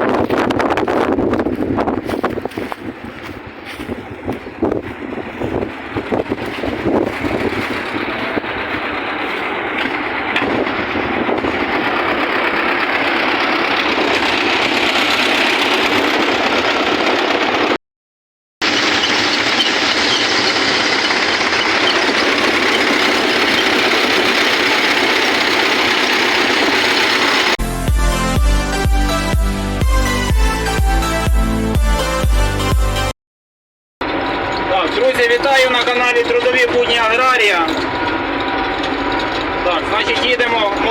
よっしゃ!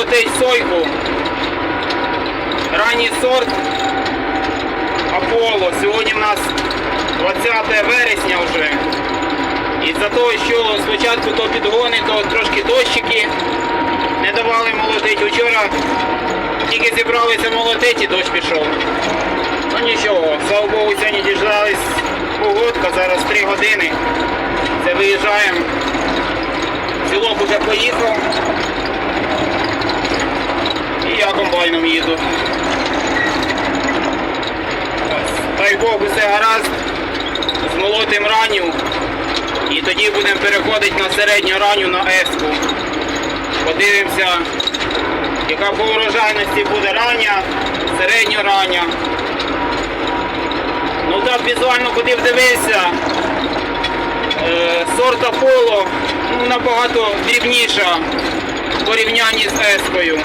Молотить сойку. Ранній сорт Аполло. Сьогодні в нас 20 вересня вже. І за того, що спочатку то підгони, то трошки дощики не давали молотити. Вчора тільки зібралися молотити, і дощ пішов. Ну нічого, слава Богу, сьогодні діждались погодка, зараз 3 години. Це виїжджаємо. Сілок уже поїхав. Я комбайном їду. Дай Бог, усе гаразд. Змолотим ранню. І тоді будемо переходити на середню ранню на еску. Подивимося, яка по урожайності буде рання, середньо рання. Ну так візуально ходив дивився. Е, сорт Аполло ну, набагато дрібніша в порівнянні з Ескою.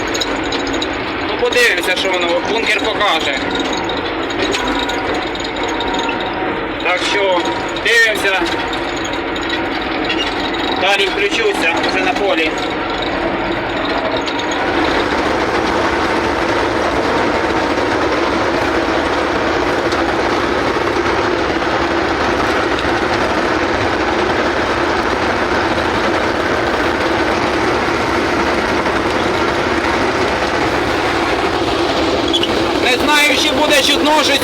Подивимося, що воно бункер покаже. Так що дивимося. Далі включуся вже на полі. Чи буде чутно щось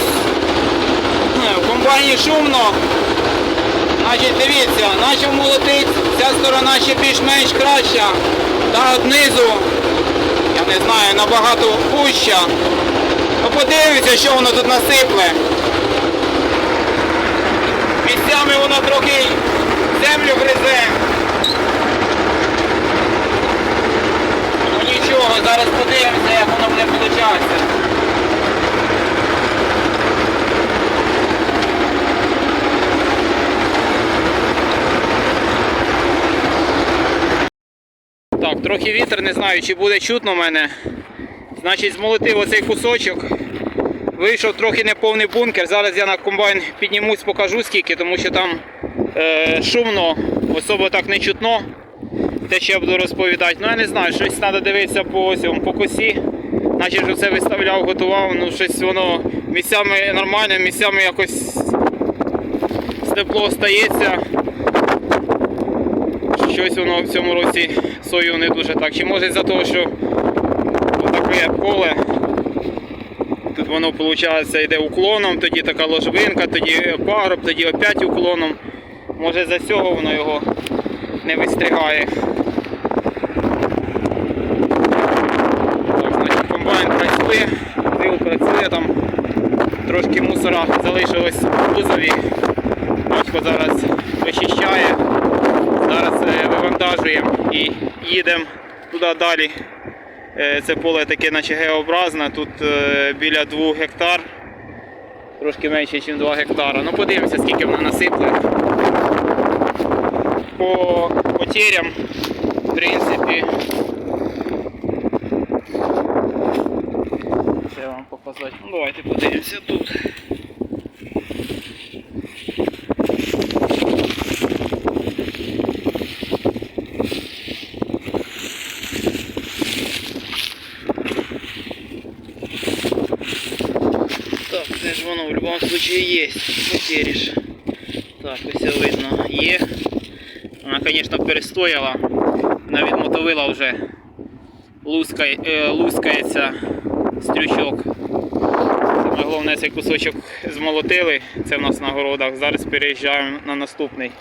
е, в комбайні шумно. Значить, дивіться, почав молотить, ця сторона ще більш-менш краща. Та от низу, я не знаю, набагато пуща. Ну подивіться, що воно тут насипле. Місцями воно трохи землю гризе. Ну нічого, зараз подивимося, як воно буде получатися. Так, трохи вітер, не знаю, чи буде чутно мене. Значить, змолотив оцей кусочок. Вийшов трохи неповний бункер. Зараз я на комбайн піднімусь, покажу скільки, тому що там е, шумно, особо так не чутно. Те, що я буду розповідати. Ну я не знаю, щось треба дивитися по цьому, по косі. Значить, вже все виставляв, готував, ну щось воно місцями нормально, місцями якось тепло стається. Щось воно в цьому році сою не дуже так. Чи може за того, що таке поле. Тут воно виходить йде уклоном, тоді така ложбинка, тоді пагроб, тоді опять уклоном. Може за цього воно його не вистригає. Так, значить, комбайн працює, зил працює там. Трошки мусора залишилось в кузові. Батько зараз вичищає. Зараз е, вивантажуємо і їдемо туди далі. Е, Це поле таке наче геобразне, тут е, біля 2 гектар, трошки менше, ніж 2 гектара. Ну подивимося, скільки вона насипле. По потерям, в принципі. Це вам показати. Ну давайте подивимося тут. Так, це ж случае есть. Потеріш. Так, ось видно, є. Вона, звісно, перестояла. Вона відмотовила вже лускає, е, лускається стрючок. Саме головне цей кусочок змолотили. Це в нас на городах. Зараз переїжджаємо на наступний.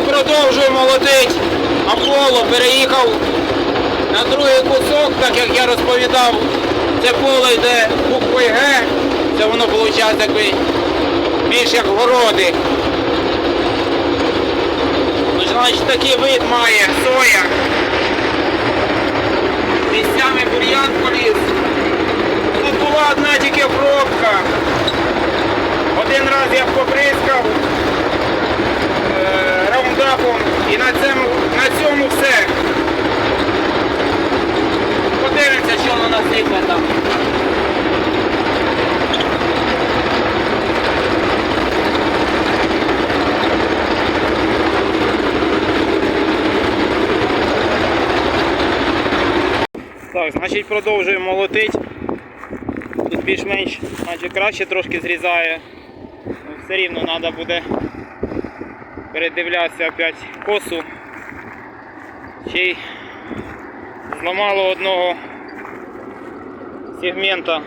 Значить, продовжую молотить Аполло, переїхав на другий кусок, так як я розповідав, це поле йде буквою Г, це воно виходить такий більш як городи. Ну, Значить, такий вид має соя. Місцями бур'ян поліз. Тут була одна тільки пробка. Один раз я побризкав е, раундапом і на цьому, на цьому все. Подивимося, що воно насипне там. Так, значить продовжуємо молотити. Тут більш-менш краще трошки зрізає. Ну, все рівно треба буде передивлятися опять косу. Ще й зламало одного сегмента.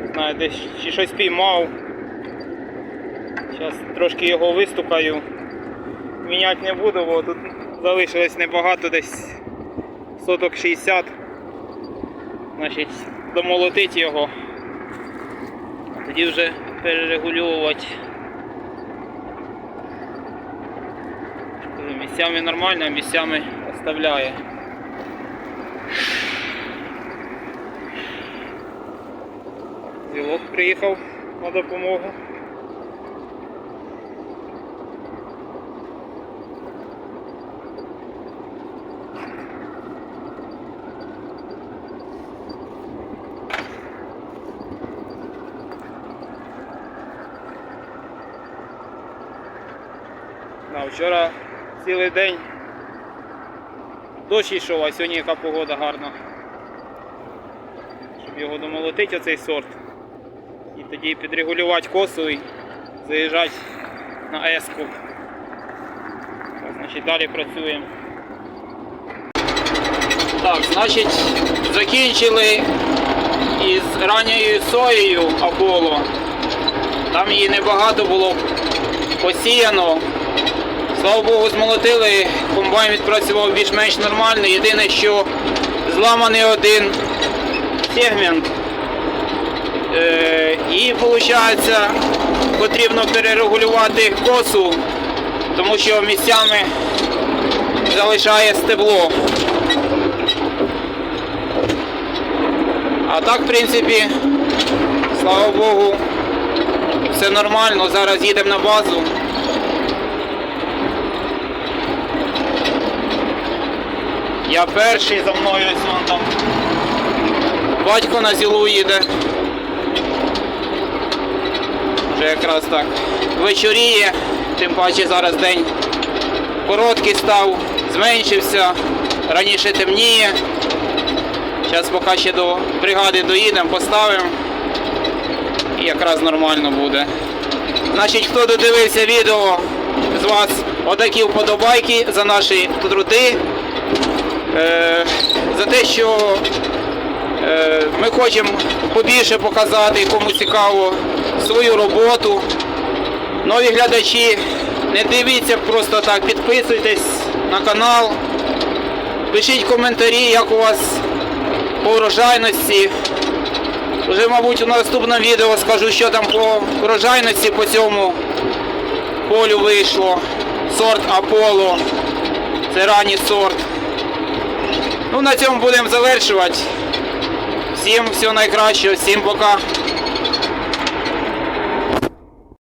Не знаю, десь чи щось піймав. Зараз трошки його вистукаю. Міняти не буду, бо тут залишилось небагато, десь соток 60. Значить, домолотити його. А тоді вже перерегулювати. Місцями нормально, а місцями оставляє. Зілок приїхав на допомогу. Вчора цілий день дощ йшов, а сьогодні яка погода гарна. Щоб його домолотити оцей сорт. І тоді підрегулювати косу і заїжджати на еску. Значить, далі працюємо. Так, значить, закінчили із ранньою соєю Аполло. Там її небагато було посіяно. Слава Богу, змолотили, комбайн відпрацював більш-менш нормально. Єдине, що зламаний один сегмент. Е, і виходить, потрібно перерегулювати косу, тому що місцями залишає стебло. А так, в принципі, слава Богу, все нормально. Зараз їдемо на базу. Я перший за мною ось вон там. Батько на зілу їде. Вже якраз так вечоріє, тим паче зараз день короткий став, зменшився, раніше темніє. Зараз поки ще до бригади доїдемо, поставимо. І якраз нормально буде. Значить, хто додивився відео з вас, отакі вподобайки за наші труди. Е, за те, що е, ми хочемо побільше показати, кому цікаво, свою роботу. Нові глядачі, не дивіться просто так, підписуйтесь на канал, пишіть коментарі, як у вас по врожайності. Вже, мабуть, у наступному відео скажу, що там по врожайності по цьому полю вийшло. Сорт Аполло. Це ранній сорт. Ну, на цьому будемо завершувати. Всім всього найкращого, всім пока.